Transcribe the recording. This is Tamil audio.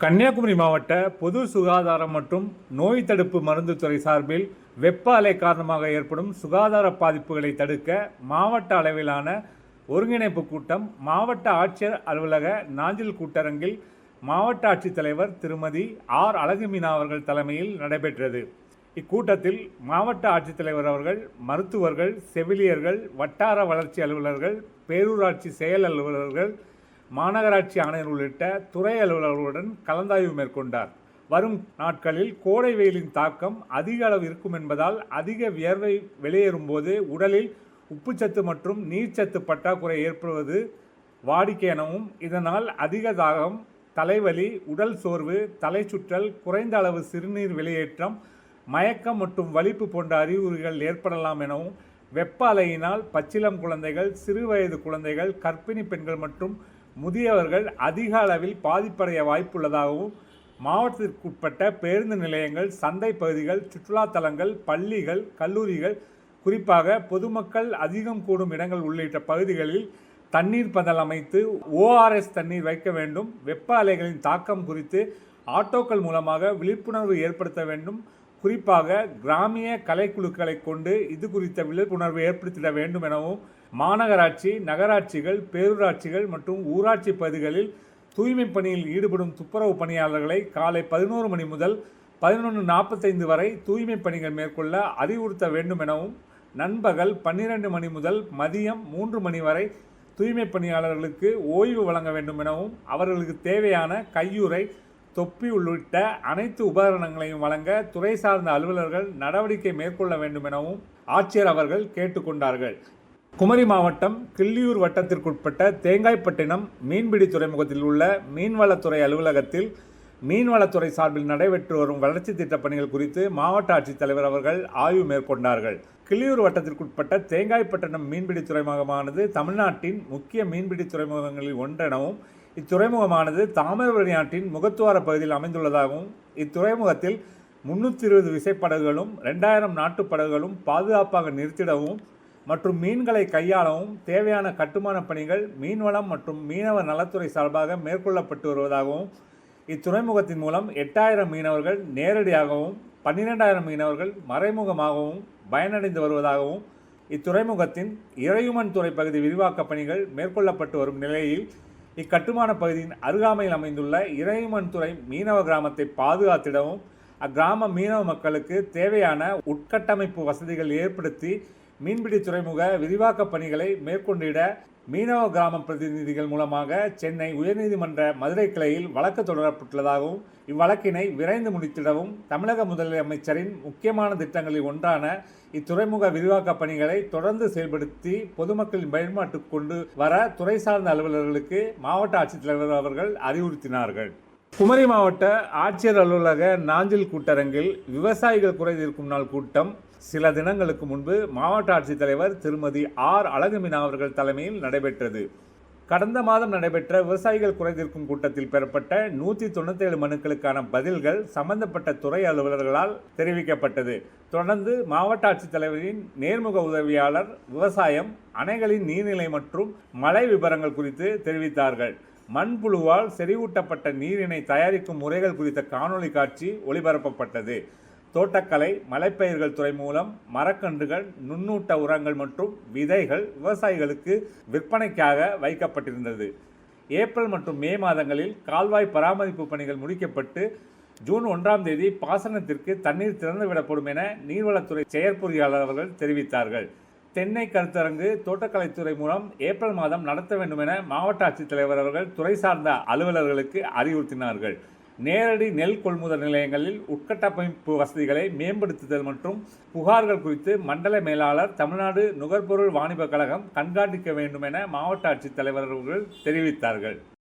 கன்னியாகுமரி மாவட்ட பொது சுகாதாரம் மற்றும் நோய் தடுப்பு மருந்து துறை சார்பில் வெப்ப அலை காரணமாக ஏற்படும் சுகாதார பாதிப்புகளை தடுக்க மாவட்ட அளவிலான ஒருங்கிணைப்பு கூட்டம் மாவட்ட ஆட்சியர் அலுவலக நாஞ்சில் கூட்டரங்கில் மாவட்ட ஆட்சித்தலைவர் திருமதி ஆர். அழகுமீனா அவர்கள் தலைமையில் நடைபெற்றது. இக்கூட்டத்தில் மாவட்ட ஆட்சித்தலைவர் அவர்கள் மருத்துவர்கள் செவிலியர்கள் வட்டார வளர்ச்சி அலுவலர்கள் பேரூராட்சி செயல் அலுவலர்கள் மாநகராட்சி ஆணையர் உள்ளிட்ட துறை அலுவலர்களுடன் கலந்தாய்வு மேற்கொண்டார். வரும் நாட்களில் கோடை வெயிலின் தாக்கம் அதிக அளவு இருக்கும் என்பதால் அதிக வியர்வை வெளியேறும்போது உடலில் உப்புச்சத்து மற்றும் நீர்ச்சத்து பற்றாக்குறை ஏற்படுவது வாடிக்கை எனவும் இதனால் அதிக தாகம் தலைவலி உடல் சோர்வு தலை சுற்றல் குறைந்த அளவு சிறுநீர் வெளியேற்றம் மயக்கம் மற்றும் வலிப்பு போன்ற அறிகுறிகள் ஏற்படலாம் எனவும் வெப்ப அலையினால் பச்சிளம் குழந்தைகள் சிறுவயது குழந்தைகள் கர்ப்பிணி பெண்கள் மற்றும் முதியவர்கள் அதிக அளவில் பாதிப்படைய வாய்ப்புள்ளதாகவும் மாவட்டத்திற்குட்பட்ட பேருந்து நிலையங்கள் சந்தை பகுதிகள் சுற்றுலா தலங்கள் பள்ளிகள் கல்லூரிகள் குறிப்பாக பொதுமக்கள் அதிகம் கூடும் இடங்கள் உள்ளிட்ட பகுதிகளில் தண்ணீர் பந்தல் அமைத்து ஓஆர்எஸ் தண்ணீர் வைக்க வேண்டும். வெப்ப அலைகளின் தாக்கம் குறித்து ஆட்டோக்கள் மூலமாக விழிப்புணர்வு ஏற்படுத்த வேண்டும். குறிப்பாக கிராமிய கலைக்குழுக்களை கொண்டு இது குறித்த விழிப்புணர்வு ஏற்படுத்திட வேண்டும் எனவும் மாநகராட்சி நகராட்சிகள் பேரூராட்சிகள் மற்றும் ஊராட்சி பகுதிகளில் தூய்மை பணியில் ஈடுபடும் துப்புரவு பணியாளர்களை காலை பதினோரு மணி முதல் பதினொன்று நாற்பத்தைந்து வரை தூய்மை பணிகள் மேற்கொள்ள அறிவுறுத்த வேண்டும் எனவும் நண்பகல் பன்னிரண்டு மணி முதல் மதியம் மூன்று மணி வரை தூய்மை பணியாளர்களுக்கு ஓய்வு வழங்க வேண்டும் எனவும் அவர்களுக்கு தேவையான கையுறை தொப்பி உள்ளிட்ட அனைத்து உபகரணங்களையும் வழங்க துறை சார்ந்த அலுவலர்கள் நடவடிக்கை மேற்கொள்ள வேண்டும் எனவும் ஆட்சியர் அவர்கள் கேட்டுக்கொண்டார்கள். குமரி மாவட்டம் கிள்ளியூர் வட்டத்திற்குட்பட்ட தேங்காய்பட்டினம் மீன்பிடி துறைமுகத்தில் உள்ள மீன்வளத்துறை அலுவலகத்தில் மீன்வளத்துறை சார்பில் நடைபெற்று வரும் வளர்ச்சி திட்டப் பணிகள் குறித்து மாவட்ட ஆட்சித்தலைவர் அவர்கள் ஆய்வு மேற்கொண்டார்கள். கிள்ளியூர் வட்டத்திற்குட்பட்ட தேங்காய்பட்டினம் மீன்பிடி துறைமுகமானது தமிழ்நாட்டின் முக்கிய மீன்பிடி துறைமுகங்களில் ஒன்றெனவும் இத்துறைமுகமானது தாமிரபரணி ஆற்றின் முகத்துவார பகுதியில் அமைந்துள்ளதாகவும் இத்துறைமுகத்தில் முன்னூற்றி இருபது விசைப்படகுகளும் ரெண்டாயிரம் நாட்டுப் படகுகளும் பாதுகாப்பாக நிறுத்திடவும் மற்றும் மீன்களை கையாளவும் தேவையான கட்டுமான பணிகள் மீன்வளம் மற்றும் மீனவ நலத்துறை சார்பாக மேற்கொள்ளப்பட்டு வருவதாகவும் இத்துறைமுகத்தின் மூலம் எட்டாயிரம் மீனவர்கள் நேரடியாகவும் பன்னிரெண்டாயிரம் மீனவர்கள் மறைமுகமாகவும் பயனடைந்து வருவதாகவும் இத்துறைமுகத்தின் இறையுமன் துறை பகுதி விரிவாக்கப் பணிகள் மேற்கொள்ளப்பட்டு வரும் நிலையில் இக்கட்டுமான பகுதியின் அருகாமையில் அமைந்துள்ள இறையுமன் துறை மீனவ கிராமத்தை பாதுகாத்திடவும் அக்கிராம மீனவ மக்களுக்கு தேவையான உட்கட்டமைப்பு வசதிகள் ஏற்படுத்தி மீன்பிடி துறைமுக விரிவாக்கப் பணிகளை மேற்கொண்டிட மீனவ கிராம பிரதிநிதிகள் மூலமாக சென்னை உயர்நீதிமன்ற மதுரை கிளையில் வழக்கு தொடரப்பட்டுள்ளதாகவும் இவ்வழக்கினை விரைந்து முடித்திடவும் தமிழக முதலமைச்சரின் முக்கியமான திட்டங்களில் ஒன்றான இத்துறைமுக விரிவாக்கப் பணிகளை தொடர்ந்து செயல்படுத்தி பொதுமக்களின் பயன்பாட்டுக்கு கொண்டு வர துறை சார்ந்த அலுவலர்களுக்கு மாவட்ட ஆட்சித்தலைவர் அவர்கள் அறிவுறுத்தினார்கள். குமரி மாவட்ட ஆட்சியர் அலுவலக நாஞ்சில் கூட்டரங்கில் விவசாயிகள் குறை தீர்க்கும் நாள் கூட்டம் சில தினங்களுக்கு முன்பு மாவட்ட ஆட்சித்தலைவர் திருமதி ஆர். அழகுமினா அவர்கள் தலைமையில் நடைபெற்றது. கடந்த மாதம் நடைபெற்ற விவசாயிகள் குறைதீர்க்கும் கூட்டத்தில் பெறப்பட்ட நூற்றி தொண்ணூத்தேழு மனுக்களுக்கான பதில்கள் சம்பந்தப்பட்ட துறை அலுவலர்களால் தெரிவிக்கப்பட்டது. தொடர்ந்து மாவட்ட ஆட்சித்தலைவரின் நேர்முக உதவியாளர் விவசாயம் அணைகளின் நீர்நிலை மற்றும் மழை விவரங்கள் குறித்து தெரிவித்தார்கள். மண்புழுவால் செறிவூட்டப்பட்ட நீரினை தயாரிக்கும் முறைகள் குறித்த காணொளி காட்சி ஒளிபரப்பப்பட்டது. தோட்டக்கலை மலைப்பயிர்கள் துறை மூலம் மரக்கன்றுகள் நுண்ணூட்ட உரங்கள் மற்றும் விதைகள் விவசாயிகளுக்கு விற்பனைக்காக வைக்கப்பட்டிருந்தது. ஏப்ரல் மற்றும் மே மாதங்களில் கால்வாய் பராமரிப்பு பணிகள் முடிக்கப்பட்டு ஜூன் ஒன்றாம் தேதி பாசனத்திற்கு தண்ணீர் திறந்துவிடப்படும் என நீர்வளத்துறை செயற்பொறியாளர் அவர்கள் தெரிவித்தார்கள். தென்னை கருத்தரங்கு தோட்டக்கலைத்துறை மூலம் ஏப்ரல் மாதம் நடத்த வேண்டும் என மாவட்ட ஆட்சித்தலைவர் அவர்கள் துறை சார்ந்த அலுவலர்களுக்கு அறிவுறுத்தினார்கள். நேரடி நெல் கொள்முதல் நிலையங்களில் உட்கட்டமைப்பு வசதிகளை மேம்படுத்துதல் மற்றும் புகார்கள் குறித்து மண்டல மேலாளர் தமிழ்நாடு நுகர்பொருள் வாணிப கழகம் கண்காணிக்க வேண்டும் என மாவட்ட ஆட்சித்தலைவர் அவர்கள் தெரிவித்தார்கள்.